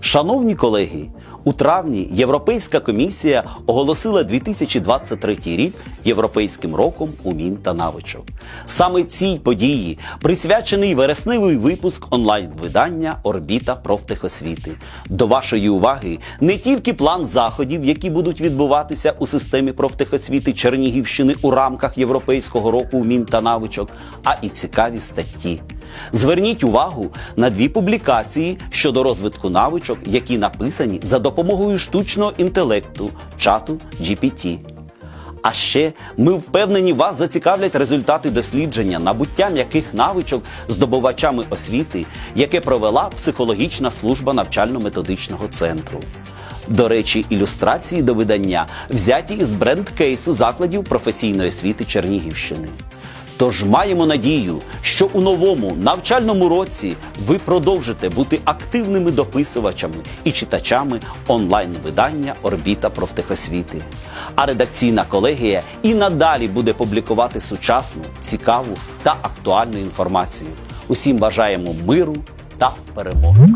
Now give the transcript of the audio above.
Шановні колеги, у травні Європейська комісія оголосила 2023 рік Європейським роком умінь та навичок. Саме цій події присвячений вересневий випуск онлайн-видання Орбіта профтехосвіти. До вашої уваги не тільки план заходів, які будуть відбуватися у системі профтехосвіти Чернігівщини у рамках Європейського року умінь та навичок, а і цікаві статті. Зверніть увагу на дві публікації щодо розвитку навичок, які написані за допомогою штучного інтелекту чату GPT. А ще ми впевнені, вас зацікавлять результати дослідження набуття м'яких навичок здобувачами освіти, яке провела психологічна служба навчально-методичного центру. До речі, ілюстрації до видання взяті із бренд-кейсу закладів професійної освіти Чернігівщини. Тож маємо надію, що у новому навчальному році ви продовжите бути активними дописувачами і читачами онлайн-видання Орбіта профтехосвіти. А редакційна колегія і надалі буде публікувати сучасну, цікаву та актуальну інформацію. Усім бажаємо миру та перемоги.